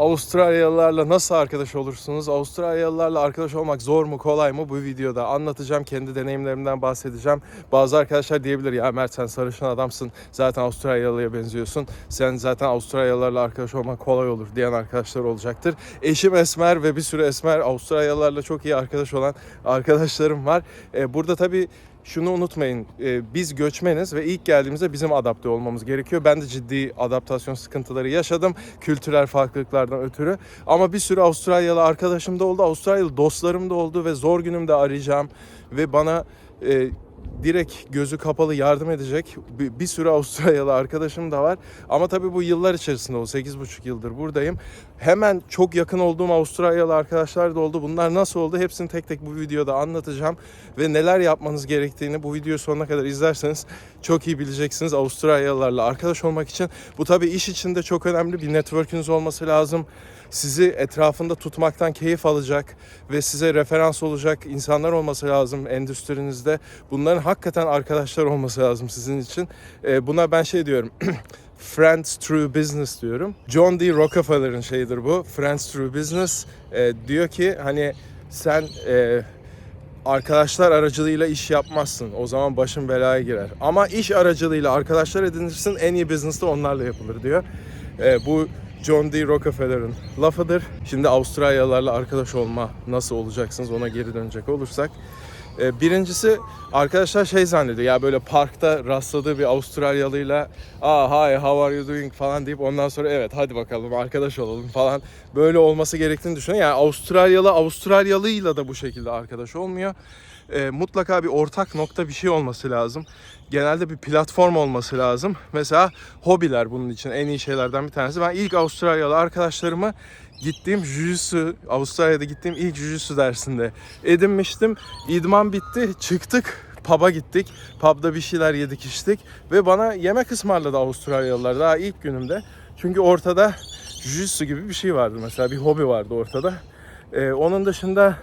Avustralyalılarla nasıl arkadaş olursunuz? Avustralyalılarla arkadaş olmak zor mu kolay mı? Bu videoda anlatacağım. Kendi deneyimlerimden bahsedeceğim. Bazı arkadaşlar diyebilir ya Mert sen sarışın adamsın. Zaten Avustralyalıya benziyorsun. Sen zaten Avustralyalılarla arkadaş olmak kolay olur diyen arkadaşlar olacaktır. Eşim Esmer ve bir sürü Esmer Avustralyalılarla çok iyi arkadaş olan arkadaşlarım var. Ee, burada tabii şunu unutmayın. e, Biz göçmeniz ve ilk geldiğimizde bizim adapte olmamız gerekiyor. Ben de ciddi adaptasyon sıkıntıları yaşadım. Kültürel farklılıklardan ötürü. Ama bir sürü Avustralyalı arkadaşım da oldu. Avustralyalı dostlarım da oldu ve zor günümde arayacağım. Ve bana e, direkt gözü kapalı yardım edecek bir, bir sürü Avustralyalı arkadaşım da var. Ama tabii bu yıllar içerisinde o 8,5 yıldır buradayım. Hemen çok yakın olduğum Avustralyalı arkadaşlar da oldu. Bunlar nasıl oldu? Hepsini tek tek bu videoda anlatacağım. Ve neler yapmanız gerektiğini bu videoyu sonuna kadar izlerseniz çok iyi bileceksiniz Avustralyalılarla arkadaş olmak için. Bu tabii iş içinde çok önemli bir network'ünüz olması lazım. Sizi etrafında tutmaktan keyif alacak ve size referans olacak insanlar olması lazım endüstrinizde. Bunların hakikaten arkadaşlar olması lazım sizin için. Ee, buna ben şey diyorum. Friends Through Business diyorum. John D. Rockefeller'ın şeyidir bu. Friends Through Business. Ee, diyor ki hani sen e, arkadaşlar aracılığıyla iş yapmazsın. O zaman başın belaya girer. Ama iş aracılığıyla arkadaşlar edinirsin. En iyi business de onlarla yapılır diyor. Ee, bu John D. Rockefeller'ın lafıdır. Şimdi Avustralyalılarla arkadaş olma nasıl olacaksınız ona geri dönecek olursak. Ee, Birincisi arkadaşlar şey zannediyor ya böyle parkta rastladığı bir Avustralyalıyla aa hi how are you doing falan deyip ondan sonra evet hadi bakalım arkadaş olalım falan böyle olması gerektiğini düşünüyor. Yani Avustralyalı Avustralyalıyla da bu şekilde arkadaş olmuyor. Ee, mutlaka bir ortak nokta bir şey olması lazım. Genelde bir platform olması lazım. Mesela hobiler bunun için en iyi şeylerden bir tanesi. Ben ilk Avustralyalı arkadaşlarımı gittiğim jujutsu, Avustralya'da gittiğim ilk jujutsu dersinde edinmiştim. İdman bitti, çıktık, pub'a gittik. Pub'da bir şeyler yedik içtik ve bana yemek ısmarladı Avustralyalılar daha ilk günümde. Çünkü ortada jujutsu gibi bir şey vardı mesela bir hobi vardı ortada. Ee, onun dışında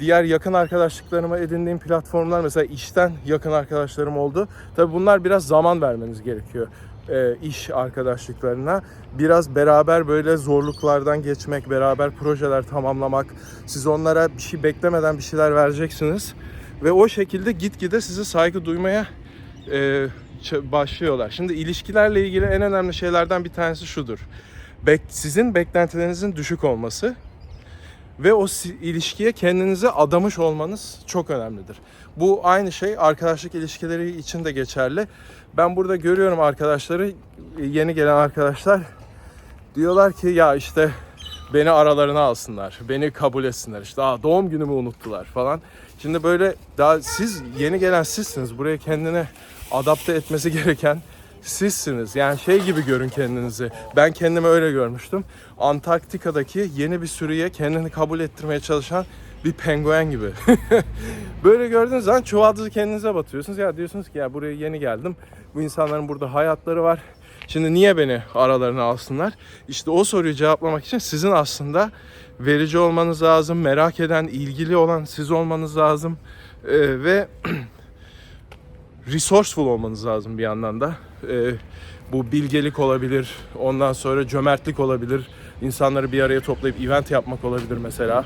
diğer yakın arkadaşlıklarıma edindiğim platformlar mesela işten yakın arkadaşlarım oldu. Tabi bunlar biraz zaman vermeniz gerekiyor e, iş arkadaşlıklarına. Biraz beraber böyle zorluklardan geçmek, beraber projeler tamamlamak. Siz onlara bir şey beklemeden bir şeyler vereceksiniz. Ve o şekilde gitgide size saygı duymaya e, başlıyorlar. Şimdi ilişkilerle ilgili en önemli şeylerden bir tanesi şudur. Bek, sizin beklentilerinizin düşük olması ve o ilişkiye kendinizi adamış olmanız çok önemlidir. Bu aynı şey arkadaşlık ilişkileri için de geçerli. Ben burada görüyorum arkadaşları, yeni gelen arkadaşlar diyorlar ki ya işte beni aralarına alsınlar, beni kabul etsinler. İşte Aa, doğum günümü unuttular falan. Şimdi böyle daha siz yeni gelen sizsiniz. Buraya kendine adapte etmesi gereken sizsiniz. Yani şey gibi görün kendinizi. Ben kendimi öyle görmüştüm. Antarktika'daki yeni bir sürüye kendini kabul ettirmeye çalışan bir penguen gibi. Böyle gördüğünüz zaman çuvaldızı kendinize batıyorsunuz. Ya diyorsunuz ki ya buraya yeni geldim. Bu insanların burada hayatları var. Şimdi niye beni aralarına alsınlar? İşte o soruyu cevaplamak için sizin aslında verici olmanız lazım. Merak eden, ilgili olan siz olmanız lazım. Ee, ve resourceful olmanız lazım bir yandan da. Ee, bu bilgelik olabilir, ondan sonra cömertlik olabilir, insanları bir araya toplayıp event yapmak olabilir mesela.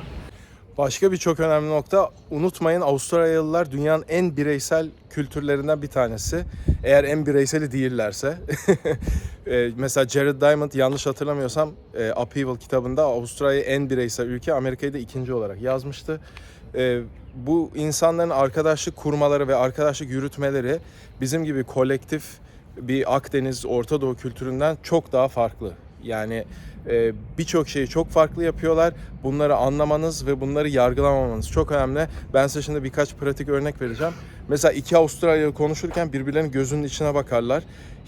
Başka bir çok önemli nokta unutmayın Avustralyalılar dünyanın en bireysel kültürlerinden bir tanesi. Eğer en bireyseli değillerse. Ee, mesela Jared Diamond yanlış hatırlamıyorsam e, Upheaval kitabında Avustralya en bireysel ülke Amerika'yı da ikinci olarak yazmıştı. Ee, bu insanların arkadaşlık kurmaları ve arkadaşlık yürütmeleri bizim gibi kolektif bir Akdeniz, Orta Doğu kültüründen çok daha farklı. Yani e, birçok şeyi çok farklı yapıyorlar. Bunları anlamanız ve bunları yargılamamanız çok önemli. Ben size şimdi birkaç pratik örnek vereceğim. Mesela iki Avustralyalı konuşurken birbirlerinin gözünün içine bakarlar.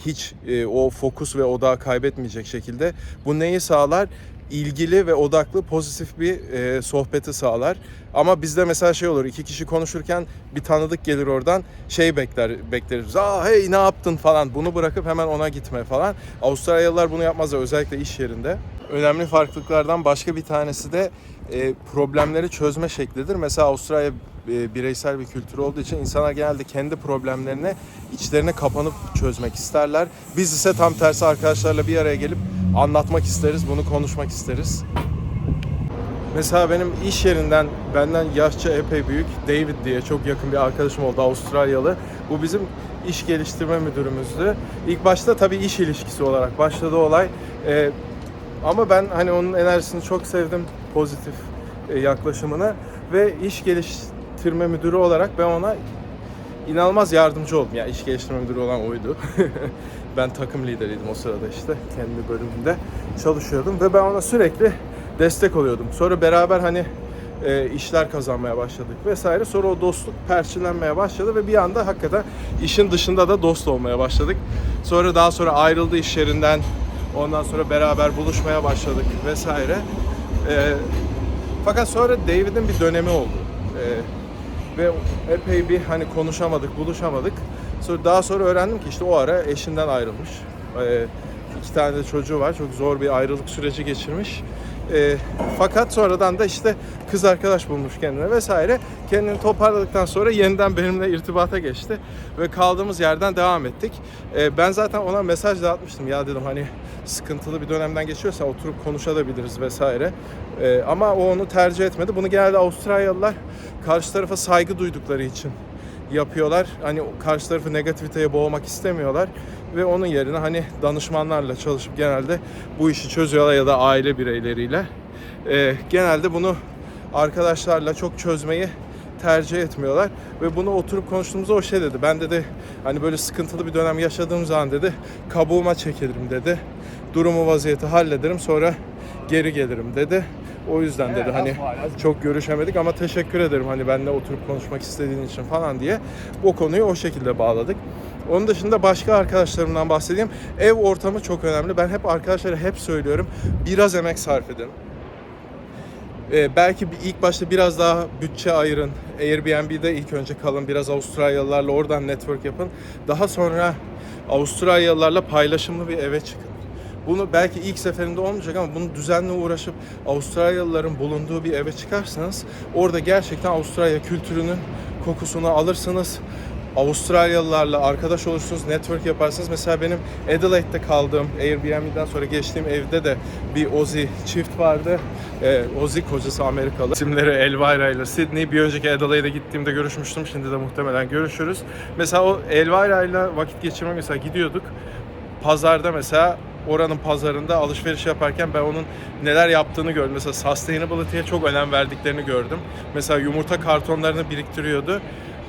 Hiç e, o fokus ve odağı kaybetmeyecek şekilde. Bu neyi sağlar? İlgili ve odaklı pozitif bir e, sohbeti sağlar. Ama bizde mesela şey olur iki kişi konuşurken bir tanıdık gelir oradan şey bekler bekleriz. Aa hey ne yaptın falan bunu bırakıp hemen ona gitme falan. Avustralyalılar bunu yapmazlar özellikle iş yerinde. Önemli farklılıklardan başka bir tanesi de e, problemleri çözme şeklidir. Mesela Avustralya e, bireysel bir kültür olduğu için insanlar genelde kendi problemlerini içlerine kapanıp çözmek isterler. Biz ise tam tersi arkadaşlarla bir araya gelip anlatmak isteriz, bunu konuşmak isteriz. Mesela benim iş yerinden benden yaşça epey büyük David diye çok yakın bir arkadaşım oldu Avustralyalı. Bu bizim iş geliştirme müdürümüzdü. İlk başta tabii iş ilişkisi olarak başladı olay. Ee, ama ben hani onun enerjisini çok sevdim, pozitif e, yaklaşımını ve iş geliştirme müdürü olarak ben ona inanılmaz yardımcı oldum. Yani iş geliştirme müdürü olan oydu. ben takım lideriydim o sırada işte kendi bölümümde çalışıyordum ve ben ona sürekli destek oluyordum. Sonra beraber hani e, işler kazanmaya başladık vesaire. Sonra o dostluk perçinlenmeye başladı ve bir anda hakikaten işin dışında da dost olmaya başladık. Sonra daha sonra ayrıldı iş yerinden. Ondan sonra beraber buluşmaya başladık vesaire. E, fakat sonra David'in bir dönemi oldu. E, ve epey bir hani konuşamadık, buluşamadık. Sonra daha sonra öğrendim ki işte o ara eşinden ayrılmış. E, iki tane de çocuğu var. Çok zor bir ayrılık süreci geçirmiş. E, fakat sonradan da işte kız arkadaş bulmuş kendine vesaire. Kendini toparladıktan sonra yeniden benimle irtibata geçti ve kaldığımız yerden devam ettik. E, ben zaten ona mesaj da atmıştım. Ya dedim hani sıkıntılı bir dönemden geçiyorsa oturup konuşabiliriz vesaire. E, ama o onu tercih etmedi. Bunu genelde Avustralyalılar karşı tarafa saygı duydukları için yapıyorlar. Hani karşı tarafı negativiteye boğmak istemiyorlar ve onun yerine hani danışmanlarla çalışıp genelde bu işi çözüyorlar ya da aile bireyleriyle. Ee, genelde bunu arkadaşlarla çok çözmeyi tercih etmiyorlar ve bunu oturup konuştuğumuzda o şey dedi. Ben dedi hani böyle sıkıntılı bir dönem yaşadığım zaman dedi kabuğuma çekilirim dedi. Durumu vaziyeti hallederim sonra geri gelirim dedi. O yüzden dedi hani çok görüşemedik ama teşekkür ederim hani benimle oturup konuşmak istediğin için falan diye bu konuyu o şekilde bağladık. Onun dışında başka arkadaşlarımdan bahsedeyim. Ev ortamı çok önemli. Ben hep arkadaşlara hep söylüyorum. Biraz emek sarf edin. Ee, belki bir, ilk başta biraz daha bütçe ayırın. Airbnb'de ilk önce kalın. Biraz Avustralyalılarla oradan network yapın. Daha sonra Avustralyalılarla paylaşımlı bir eve çıkın. Bunu belki ilk seferinde olmayacak ama bunu düzenli uğraşıp Avustralyalıların bulunduğu bir eve çıkarsanız orada gerçekten Avustralya kültürünün kokusunu alırsınız. Avustralyalılarla arkadaş olursunuz, network yaparsınız. Mesela benim Adelaide'de kaldığım Airbnb'den sonra geçtiğim evde de bir Aussie çift vardı. Ee, Aussie kocası Amerikalı. İsimleri Elvira ile Sydney. Bir önceki Adelaide'e gittiğimde görüşmüştüm. Şimdi de muhtemelen görüşürüz. Mesela o Elvira ile vakit geçirmek mesela gidiyorduk. Pazarda mesela oranın pazarında alışveriş yaparken ben onun neler yaptığını gördüm. Mesela sustainability'ye çok önem verdiklerini gördüm. Mesela yumurta kartonlarını biriktiriyordu.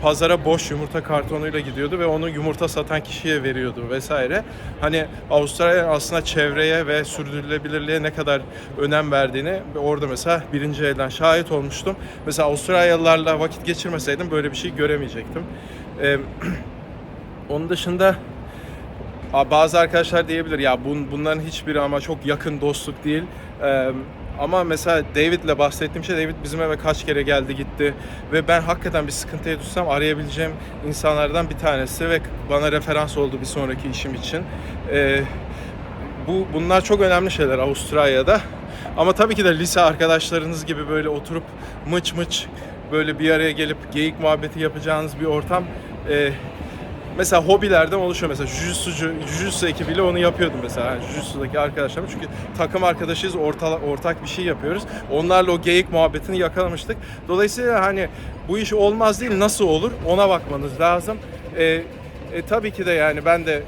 Pazara boş yumurta kartonuyla gidiyordu ve onu yumurta satan kişiye veriyordu vesaire. Hani Avustralya aslında çevreye ve sürdürülebilirliğe ne kadar önem verdiğini orada mesela birinci elden şahit olmuştum. Mesela Avustralyalılarla vakit geçirmeseydim böyle bir şey göremeyecektim. Ee, onun dışında Bazı arkadaşlar diyebilir ya bun, bunların hiçbiri ama çok yakın dostluk değil. Ee, ama mesela David'le bahsettiğim şey David bizim eve kaç kere geldi gitti ve ben hakikaten bir sıkıntıya düşsem arayabileceğim insanlardan bir tanesi ve bana referans oldu bir sonraki işim için. Ee, bu bunlar çok önemli şeyler Avustralya'da. Ama tabii ki de lise arkadaşlarınız gibi böyle oturup mıç mıç böyle bir araya gelip geyik muhabbeti yapacağınız bir ortam e, mesela hobilerden oluşuyor. Mesela Jujutsu, Jujutsu ekibiyle onu yapıyordum mesela. Yani Jujutsu'daki arkadaşlarım. Çünkü takım arkadaşıyız, orta, ortak bir şey yapıyoruz. Onlarla o geyik muhabbetini yakalamıştık. Dolayısıyla hani bu iş olmaz değil, nasıl olur ona bakmanız lazım. Ee, e, tabii ki de yani ben de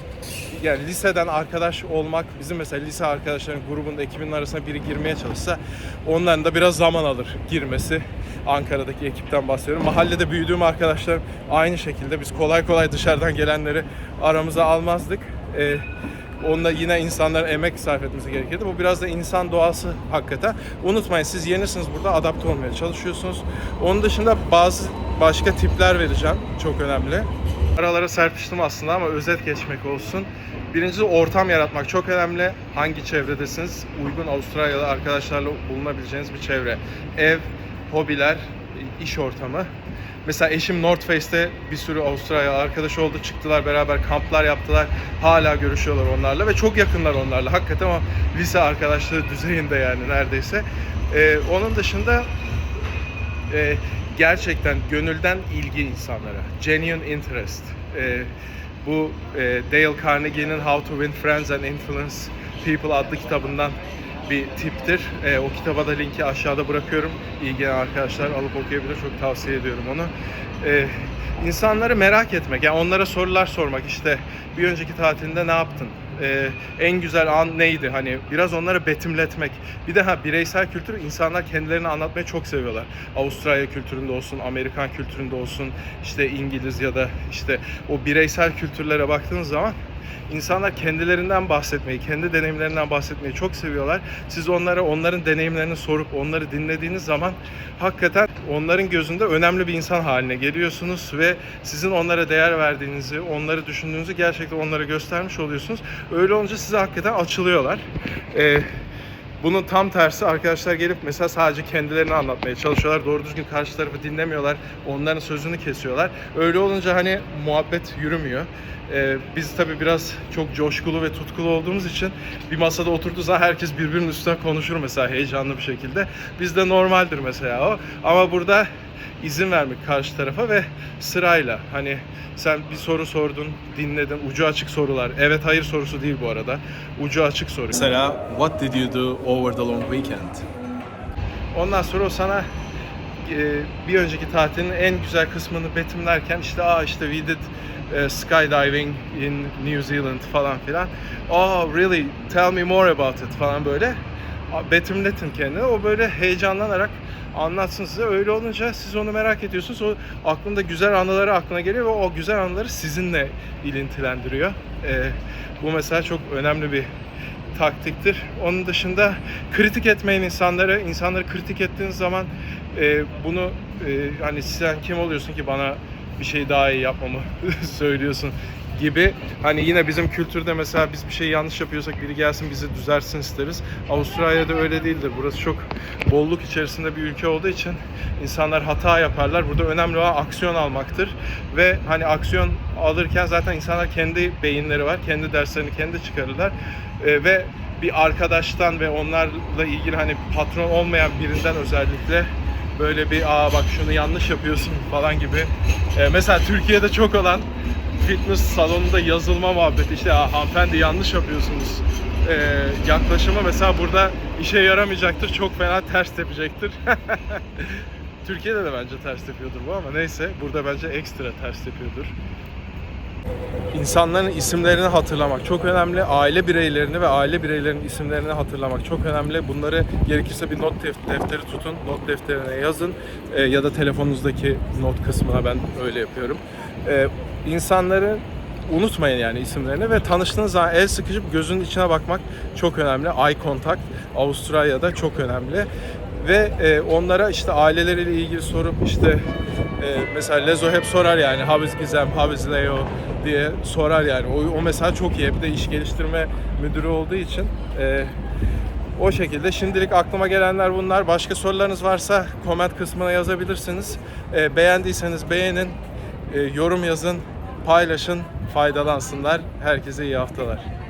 yani liseden arkadaş olmak bizim mesela lise arkadaşların grubunda ekibinin arasına biri girmeye çalışsa onların da biraz zaman alır girmesi. Ankara'daki ekipten bahsediyorum. Mahallede büyüdüğüm arkadaşlar aynı şekilde biz kolay kolay dışarıdan gelenleri aramıza almazdık. Ee, Onda yine insanların emek sarf etmesi gerekirdi. Bu biraz da insan doğası hakikaten. Unutmayın siz yenisiniz burada adapte olmaya çalışıyorsunuz. Onun dışında bazı başka tipler vereceğim. Çok önemli. Aralara serpiştim aslında ama özet geçmek olsun. Birincisi ortam yaratmak çok önemli. Hangi çevredesiniz? Uygun Avustralyalı arkadaşlarla bulunabileceğiniz bir çevre. Ev, hobiler, iş ortamı. Mesela eşim North Face'te bir sürü Avustralya arkadaş oldu. Çıktılar beraber kamplar yaptılar. Hala görüşüyorlar onlarla ve çok yakınlar onlarla. Hakikaten o lise arkadaşlığı düzeyinde yani neredeyse. Ee, onun dışında e, gerçekten gönülden ilgi insanlara. Genuine interest. E, bu e, Dale Carnegie'nin How to Win Friends and Influence People adlı kitabından bir tiptir. E, o kitaba da linki aşağıda bırakıyorum. İlgilenen arkadaşlar alıp okuyabilir. Çok tavsiye ediyorum onu. E, insanları merak etmek, yani onlara sorular sormak. İşte bir önceki tatilinde ne yaptın? E, en güzel an neydi? Hani biraz onları betimletmek. Bir de ha bireysel kültür insanlar kendilerini anlatmayı çok seviyorlar. Avustralya kültüründe olsun, Amerikan kültüründe olsun, işte İngiliz ya da işte o bireysel kültürlere baktığınız zaman İnsanlar kendilerinden bahsetmeyi, kendi deneyimlerinden bahsetmeyi çok seviyorlar. Siz onlara onların deneyimlerini sorup onları dinlediğiniz zaman hakikaten onların gözünde önemli bir insan haline geliyorsunuz ve sizin onlara değer verdiğinizi, onları düşündüğünüzü gerçekten onlara göstermiş oluyorsunuz. Öyle olunca size hakikaten açılıyorlar. Ee, bunun tam tersi arkadaşlar gelip mesela sadece kendilerini anlatmaya çalışıyorlar. Doğru düzgün karşı tarafı dinlemiyorlar. Onların sözünü kesiyorlar. Öyle olunca hani muhabbet yürümüyor. Ee, biz tabii biraz çok coşkulu ve tutkulu olduğumuz için bir masada oturduğu zaman herkes birbirinin üstüne konuşur mesela heyecanlı bir şekilde. Bizde normaldir mesela o. Ama burada izin vermek karşı tarafa ve sırayla hani sen bir soru sordun, dinledin, ucu açık sorular. Evet hayır sorusu değil bu arada. Ucu açık soru. Mesela, what did you do over the long weekend? Ondan sonra o sana e, bir önceki tatilin en güzel kısmını betimlerken işte aa işte we did e, skydiving in New Zealand falan filan. Oh really tell me more about it falan böyle betimletin kendini. O böyle heyecanlanarak anlatsın size. Öyle olunca siz onu merak ediyorsunuz. O aklında güzel anıları aklına geliyor ve o güzel anıları sizinle ilintilendiriyor. E, bu mesela çok önemli bir taktiktir. Onun dışında kritik etmeyin insanları. İnsanları kritik ettiğiniz zaman e, bunu e, hani sen kim oluyorsun ki bana bir şey daha iyi yapmamı söylüyorsun gibi. Hani yine bizim kültürde mesela biz bir şey yanlış yapıyorsak biri gelsin bizi düzeltsin isteriz. Avustralya'da öyle değildir. Burası çok bolluk içerisinde bir ülke olduğu için insanlar hata yaparlar. Burada önemli olan aksiyon almaktır. Ve hani aksiyon alırken zaten insanlar kendi beyinleri var. Kendi derslerini kendi çıkarırlar. E, ve bir arkadaştan ve onlarla ilgili hani patron olmayan birinden özellikle böyle bir aa bak şunu yanlış yapıyorsun falan gibi. E, mesela Türkiye'de çok olan fitness salonunda yazılma muhabbeti işte "Aa, hanımefendi yanlış yapıyorsunuz e, yaklaşımı mesela burada işe yaramayacaktır. Çok fena ters tepecektir. Türkiye'de de bence ters tepiyordur bu ama neyse burada bence ekstra ters tepiyordur. İnsanların isimlerini hatırlamak çok önemli. Aile bireylerini ve aile bireylerinin isimlerini hatırlamak çok önemli. Bunları gerekirse bir not def- defteri tutun, not defterine yazın Ee, ya da telefonunuzdaki not kısmına ben öyle yapıyorum. Ee, insanları unutmayın yani isimlerini ve tanıştığınız zaman el sıkışıp gözünün içine bakmak çok önemli. Eye contact Avustralya'da çok önemli. Ve e, onlara işte aileleriyle ilgili sorup işte e, mesela Lezo hep sorar yani is Gizem, is Leo diye sorar yani. O, o mesela çok iyi. Bir de iş geliştirme müdürü olduğu için e, o şekilde. Şimdilik aklıma gelenler bunlar. Başka sorularınız varsa comment kısmına yazabilirsiniz. E, beğendiyseniz beğenin, yorum yazın, paylaşın, faydalansınlar. Herkese iyi haftalar.